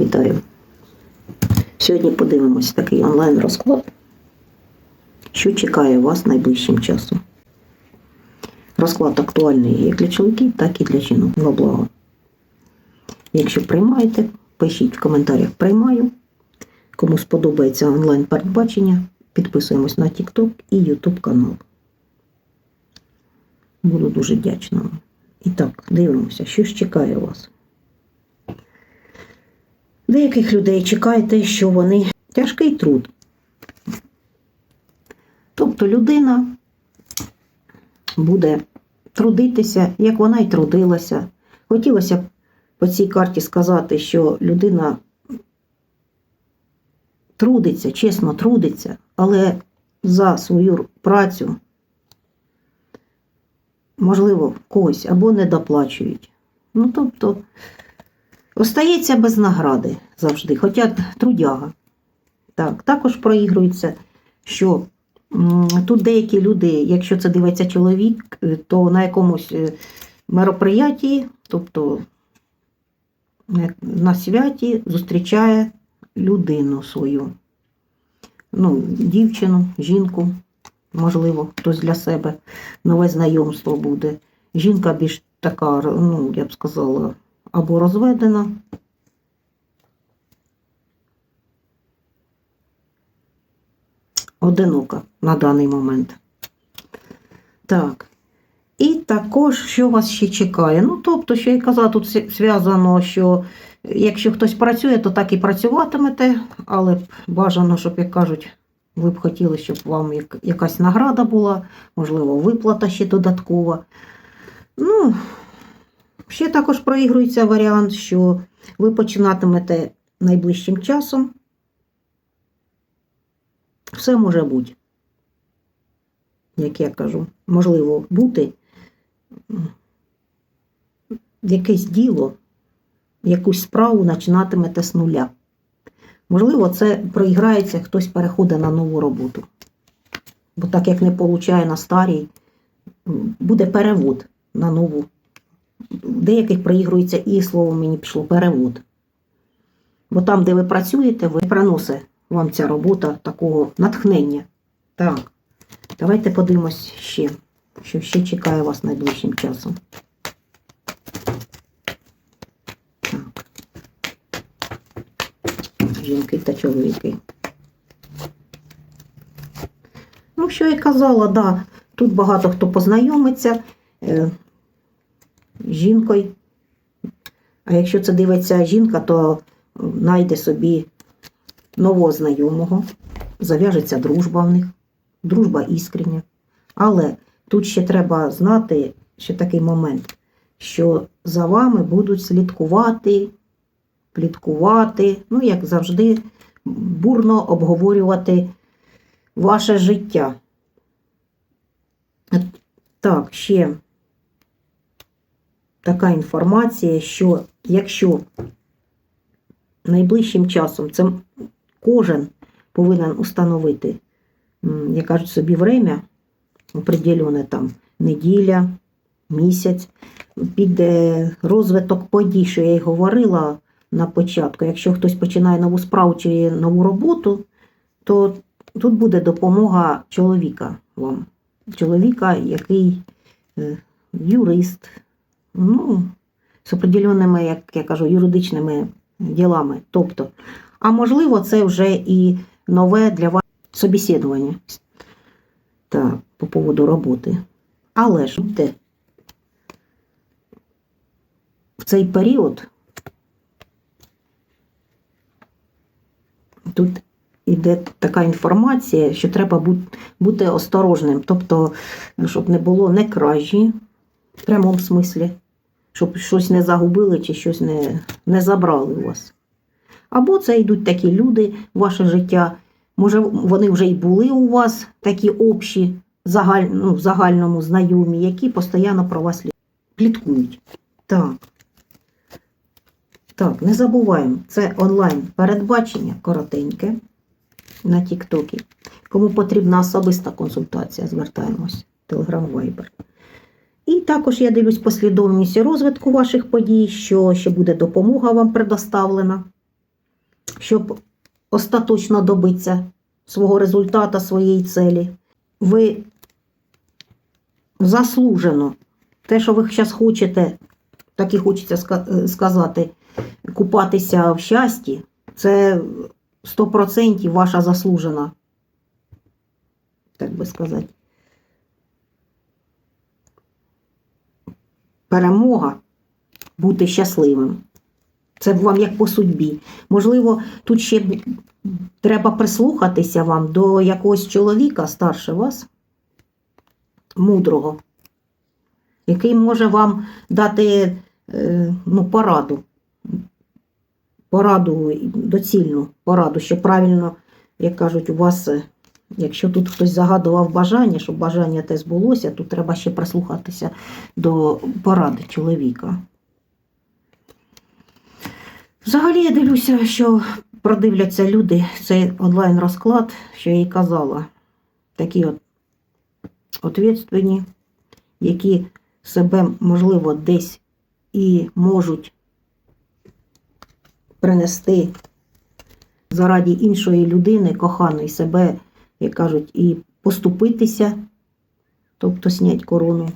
Вітаю. Сьогодні подивимось такий онлайн-розклад, що чекає вас найближчим часом. Розклад актуальний як для чоловіків, так і для жінок. На благо. Якщо приймаєте, пишіть в коментарях приймаю. Кому сподобається онлайн передбачення, підписуємось на TikTok і YouTube канал. Буду дуже вдячна. І так, дивимося, що ж чекає вас. Деяких людей чекає те, що вони тяжкий труд. Тобто людина буде трудитися, як вона й трудилася. Хотілося б по цій карті сказати, що людина трудиться, чесно трудиться, але за свою працю, можливо, когось або не доплачують. Ну, тобто, остається без награди завжди, хоча трудяга. Так, також проігрується, що тут деякі люди, якщо це дивиться чоловік, е, то на якомусь е, мероприятті, тобто на- святі зустрічає людину свою. Ну, дівчину, жінку, можливо, хтось для себе нове знайомство буде. Жінка більш така, ну, я б сказала, або розведена. Одинока на даний момент. Так. І також, що вас ще чекає? Ну, тобто, що я казала, тут зв'язано, що якщо хтось працює, то так і працюватимете, але бажано, щоб, як кажуть, ви б хотіли, щоб вам як- якась награда була, можливо, виплата ще додаткова. Ну, ще також проігрується варіант, що ви починатимете найближчим часом. Все може бути. Як я кажу, можливо бути якесь діло, якусь справу починатимете з нуля. Можливо, це проіграється, хтось переходить на нову роботу. Бо так як не получає на старій, буде перевод на нову. Деяких проігрується і слово мені пішло перевод. Бо там, де ви працюєте, ви приносить вам ця робота такого натхнення. Так, давайте подивимось ще, що ще чекає вас найближчим часом. Так. Жінки та чоловіки. Ну, що я казала, да, тут багато хто познайомиться е, жінкою. А якщо це дивиться жінка, то знайде собі нового знайомого, зав'яжеться дружба в них, дружба іскрення. Але тут ще треба знати ще такий момент, що за вами будуть слідкувати, пліткувати, ну, як завжди, бурно обговорювати ваше життя. Так, ще така інформація, що якщо найближчим часом це кожен повинен установити, м, як кажуть собі, время, определене там неділя, місяць, під розвиток подій, що я й говорила на початку. Якщо хтось починає нову справу чи нову роботу, то тут буде допомога чоловіка вам. Чоловіка, який е, юрист, ну, з определеними, як я кажу, юридичними ділами. Тобто, а можливо, це вже і нове для вас собеседування. Так, по поводу роботи. Але ж будьте в цей період тут іде така інформація, що треба бути, осторожним. Тобто, щоб не було не кражі, в прямому смислі, щоб щось не загубили чи щось не, не забрали у вас. Або це йдуть такі люди в ваше життя. Може, вони вже й були у вас такі общі, загаль, ну, в загальному знайомі, які постійно про вас лі- пліткують. Так. Так, не забуваємо, це онлайн передбачення коротеньке на Тіктокі. Кому потрібна особиста консультація, звертаємось. Телеграм Viber. І також я дивлюсь послідовність розвитку ваших подій, що ще буде допомога вам предоставлена. щоб остаточно добитися свого результата, своєї целі. Ви заслужено те, що ви зараз хочете, так і хочеться е, сказати, купатися в щасті, це 100% ваша заслужена, так би сказати. Перемога бути щасливим. Це вам як по судьбі. Можливо, тут ще треба прислухатися вам до якогось чоловіка старше вас, мудрого, який може вам дати е, ну, пораду. Пораду, доцільну пораду, що правильно, як кажуть, у вас, якщо тут хтось загадував бажання, щоб бажання те збулося, тут треба ще прислухатися до поради чоловіка. Взагалі я дивлюся, що продивляться люди цей онлайн-розклад, що я і казала. Такі от ответственні, які себе, можливо, десь і можуть принести заради іншої людини, коханої себе, як кажуть, і поступитися, тобто снять корону.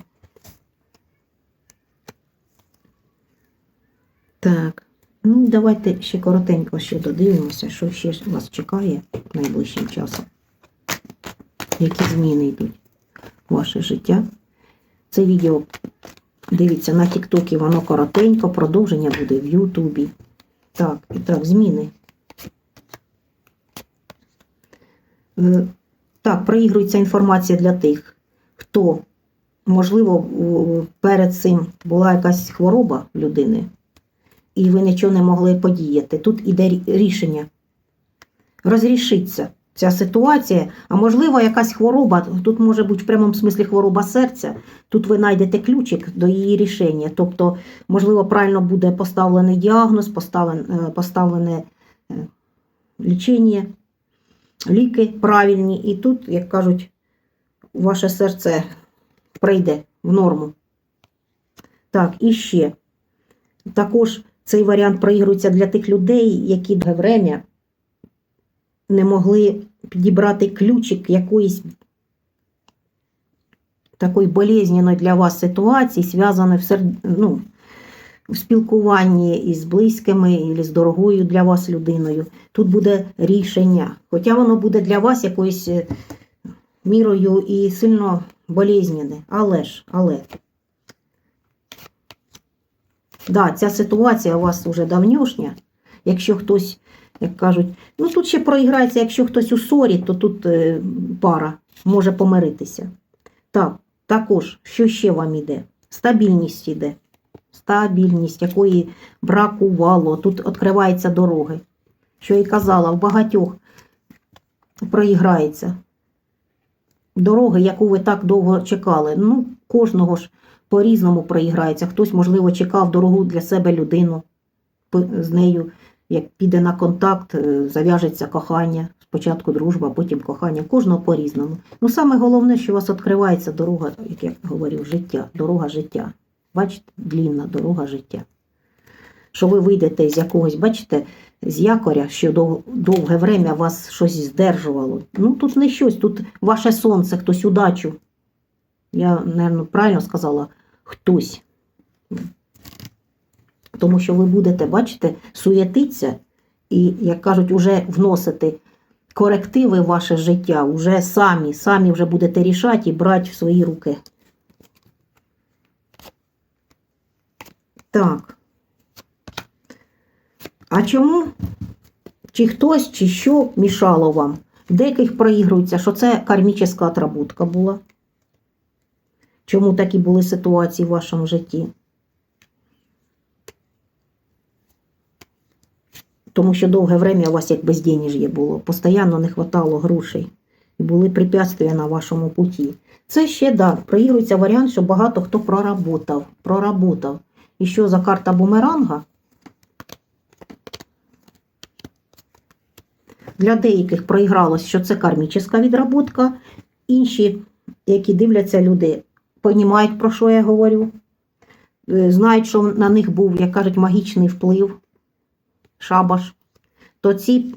Так. Ну, давайте ще коротенько ще додивимося, що ще вас чекає найближчим часом. Які зміни йдуть в ваше життя. Це відео дивіться на Тіктокі, воно коротенько, продовження буде в Ютубі. Так, і так, зміни. Так, проігрується інформація для тих, хто, можливо, перед цим була якась хвороба людини і ви нічого не могли подіяти. Тут іде рішення. Розрішиться ця ситуація, а можливо, якась хвороба, тут може бути в прямому смислі хвороба серця, тут ви знайдете ключик до її рішення. Тобто, можливо, правильно буде поставлений діагноз, е, поставлене е, лічення, ліки правильні, і тут, як кажуть, ваше серце прийде в норму. Так, і ще. Також цей варіант проігрується для тих людей, які довге время не могли підібрати ключик якоїсь такої болезненної для вас ситуації, зв'язаної в, ну, в спілкуванні із близькими і з дорогою для вас людиною. Тут буде рішення. Хоча воно буде для вас якоюсь е, мірою і сильно болезненне. Але ж, але. Да, ця ситуація у вас вже давнішня. Якщо хтось, як кажуть, ну тут ще проіграється, якщо хтось у ссорі, то тут е, пара може помиритися. Так, також, що ще вам іде? Стабільність іде. Стабільність, якої бракувало. Тут відкриваються дороги. Що й казала, в багатьох проіграється. Дороги, яку ви так довго чекали. Ну, кожного ж по-різному проіграється. Хтось, можливо, чекав дорогу для себе людину з нею, як піде на контакт, е, зав'яжеться кохання, спочатку дружба, потім кохання. Кожного по-різному. Ну, саме головне, що у вас відкривається дорога, як я говорив, життя, дорога життя. Бачите, длінна дорога життя. Що ви вийдете з якогось, бачите, з якоря, що дов- довге время вас щось здержувало. Ну, тут не щось, тут ваше сонце, хтось удачу. Я, мабуть, правильно сказала, хтось. Тому що ви будете, бачите, суєтитися і, як кажуть, уже вносити корективи в ваше життя, уже самі, самі вже будете рішати і брати в свої руки. Так. А чому? Чи хтось, чи що мішало вам? Деяких проігрується, що це кармічна отработка була. Чому такі були ситуації в вашому житті? Тому що довге время у вас як безденеж'є було, постійно не хватало грошей. І були препятствия на вашому путі. Це ще да, проігрується варіант, що багато хто проработав. проработав. І що за карта бумеранга? Для деяких проігралось, що це кармічна відработка. Інші, які дивляться люди, розуміють, про що я говорю. Е, Знають, що на них був, як кажуть, магічний вплив, шабаш. то ці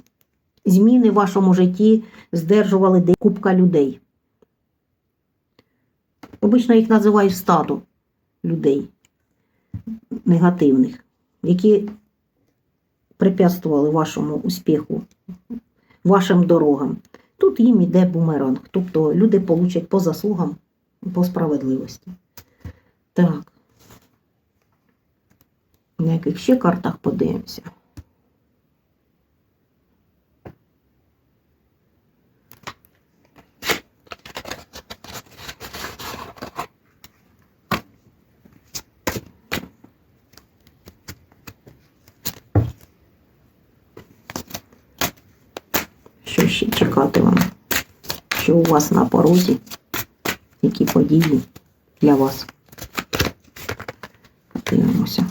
зміни в вашому житті здержували де- купка людей. Обично їх називають стадо людей негативних, які препятствували вашому успіху, вашим дорогам. Тут їм іде бумеранг. Тобто люди получать по заслугам, по справедливості. Так. На яких ще картах подивимося? Що ще чекати вам? Що у вас на порозі? Які події для вас? Дивимося.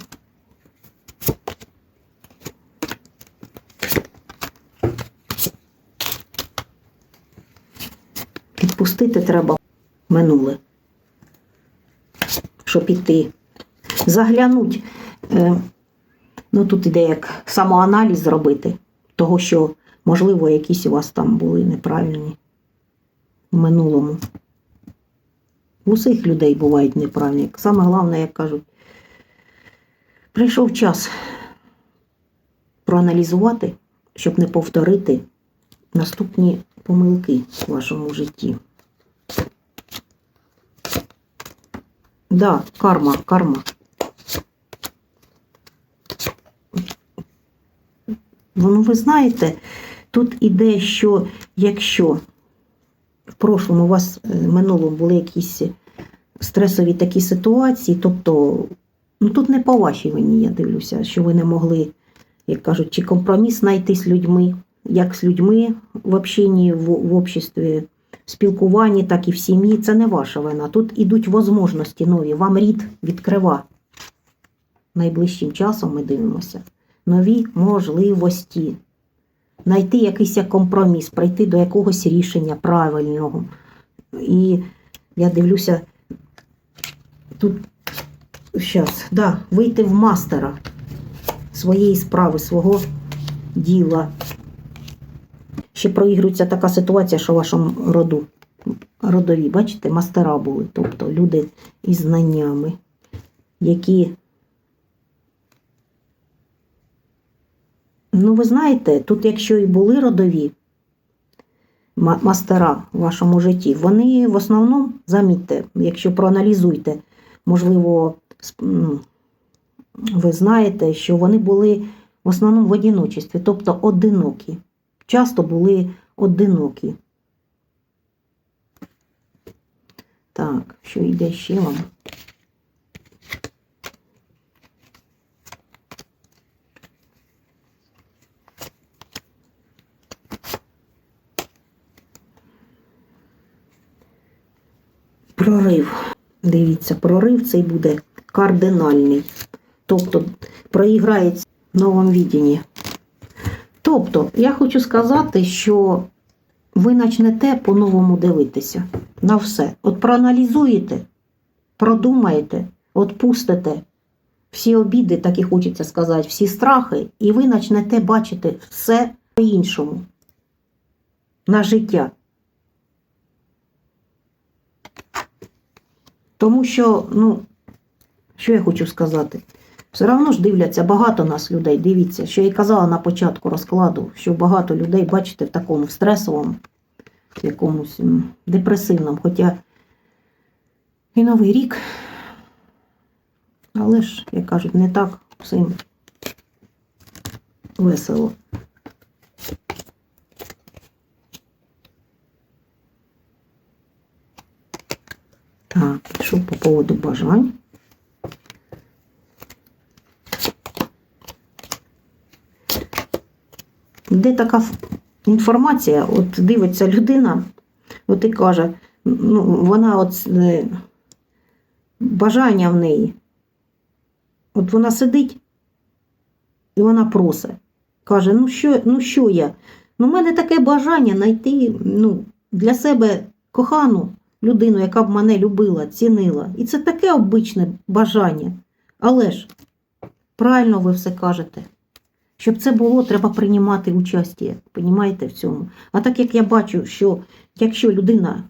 Відпустити треба минуле, щоб іти. Заглянуть. Е, ну тут іде як самоаналіз зробити, того, що, можливо, якісь у вас там були неправильні в минулому. У усіх людей бувають неправильні. Саме головне, як кажуть, прийшов час проаналізувати, щоб не повторити наступні помилки в вашому житті. Да, карма, карма. Ну, ви знаєте, тут іде, що якщо прошлому у вас е, в минулому були якісь стресові такі ситуації, тобто, ну тут не по вашій вині, я дивлюся, що ви не могли, як кажуть, чи компроміс знайти з людьми, як з людьми в общенні, в, в обществі, в спілкуванні, так і в сім'ї. Це не ваша вина. Тут ідуть можливості нові. Вам рід відкрива. Найближчим часом ми дивимося. Нові можливості. Знайти якийсь компроміс, прийти до якогось рішення правильного. І я дивлюся, тут зараз, да, вийти в мастера своєї справи, свого діла. Ще проігрується така ситуація, що в вашому роду родові, бачите, мастера були, тобто люди із знаннями, які. Ну, ви знаєте, тут, якщо і були родові мастера в вашому житті, вони в основному, замітьте, якщо проаналізуйте, можливо, ну, ви знаєте, що вони були в основному в одиночестві, тобто одинокі. Часто були одинокі. Так, що йде ще вам? Прорив. Дивіться, прорив цей буде кардинальний. Тобто проіграється в новому відінні. Тобто, я хочу сказати, що ви почнете по-новому дивитися на все. От проаналізуєте, продумаєте, отпустите всі обіди, так і хочеться сказати, всі страхи, і ви почнете бачити все по-іншому на життя. Тому що, ну, що я хочу сказати? Все одно ж дивляться багато нас людей. Дивіться, що я й казала на початку розкладу, що багато людей, бачите, в такому стресовому, якомусь депресивному. Хоча і Новий рік, але ж, як кажуть, не так всім весело. Так, що по поводу бажань? Де така інформація, от дивиться людина, от і каже, ну, вона от е, бажання в неї. От вона сидить і вона просить. Каже, ну що, ну що я? Ну, в мене таке бажання знайти ну, для себе кохану людину, яка б мене любила, цінила. І це таке обичне бажання. Але ж, правильно ви все кажете. Щоб це було, треба приймати участь, понімаєте, в цьому. А так як я бачу, що якщо людина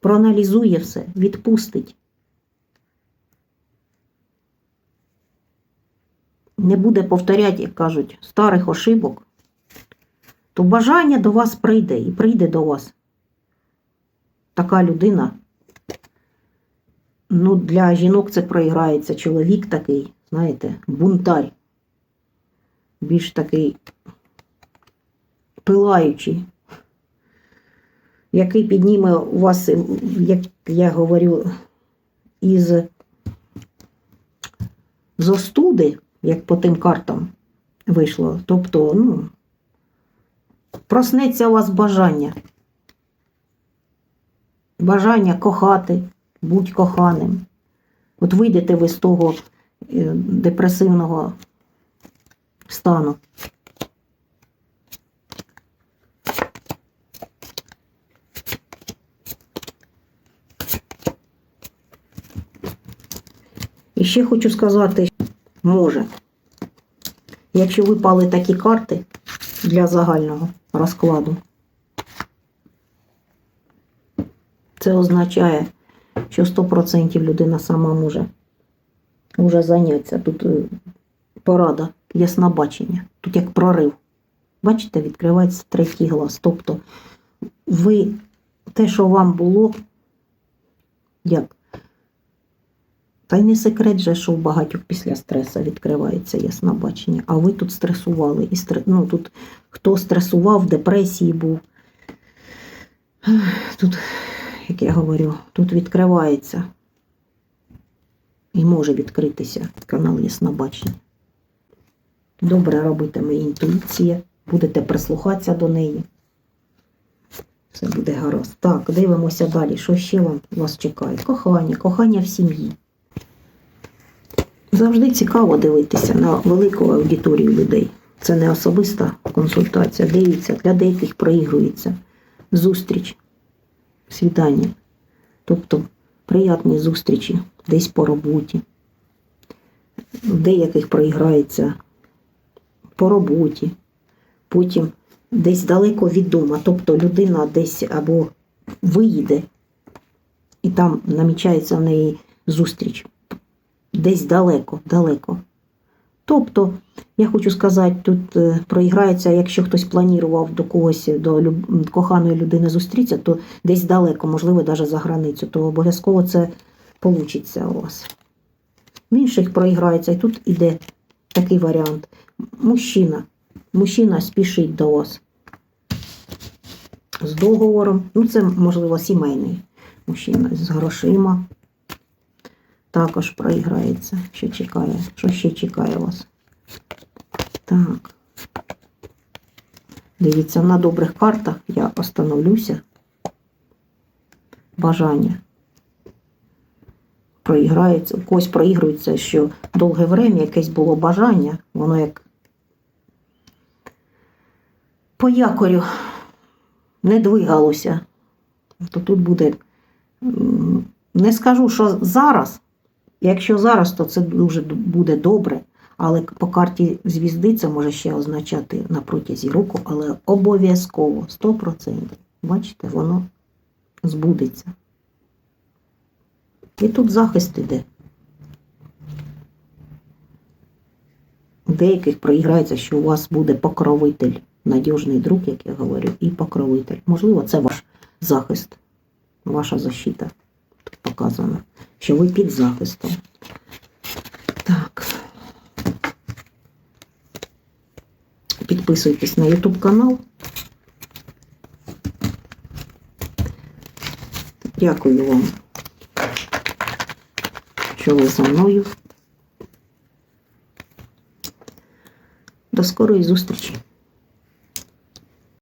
проаналізує все, відпустить, не буде повторяти, як кажуть, старих ошибок, то бажання до вас прийде і прийде до вас. Така людина. Ну, для жінок це проіграється чоловік такий, знаєте, бунтарь. Більш такий пилаючий, який підніме у вас, як я говорю, із зостуди, як по тим картам вийшло. Тобто, ну, проснеться у вас бажання. Бажання кохати, будь коханим. От вийдете ви з того е, депресивного стану. І ще хочу сказати, може, якщо випали такі карти для загального розкладу, це означає, що 100% людина сама може вже зайнятися. Тут е, порада, яснобачення, тут як прорив. Бачите, відкривається третій глаз. Тобто ви те, що вам було, як? Та й не секрет же, що у багатьох після стресу відкривається яснобачення. А ви тут стресували. І стр... ну, тут хто стресував, в депресії був. Тут, як я говорю, тут відкривається і може відкритися канал яснобачення. Добре робитиме інтуїція, будете прислухатися до неї. Все буде гаразд. Так, дивимося далі. Що ще вам вас чекає? Кохання, кохання в сім'ї. Завжди цікаво дивитися на велику аудиторію людей. Це не особиста консультація. Дивіться, для деяких проігрується зустріч, свідання. Тобто приятні зустрічі десь по роботі. В деяких проіграється по роботі, потім десь далеко відома. Тобто людина десь або виїде, і там намічається в неї зустріч десь далеко, далеко. Тобто, я хочу сказати, тут е, проіграється, якщо хтось планував до когось, до люб- коханої людини зустрітися, то десь далеко, можливо, навіть за границю, то обов'язково це вийде у вас. В інших проіграється, і тут іде такий варіант. Мужчина. Мужчина спішить до вас з договором. Ну, це, можливо, сімейний мужчина з грошима також проіграється. Що чекає? Що ще чекає вас? Так. Дивіться, на добрих картах я остановлюся. Бажання. Проіграється. У когось проігрується, що довге время якесь було бажання, воно як по якорю не двигалося. То тут буде. Не скажу, що зараз. Якщо зараз, то це дуже буде добре. Але по карті звізди це може ще означати на протязі року, але обов'язково 100%. Бачите, воно збудеться. І тут захист іде. Деяких проіграється, що у вас буде покровитель, надіжний друг, як я говорю, і покровитель. Можливо, це ваш захист, ваша защита. Тут показано, що ви під захистом. Так. Підписуйтесь на YouTube канал. Дякую вам, що ви зі мною. До скорої зустрічі!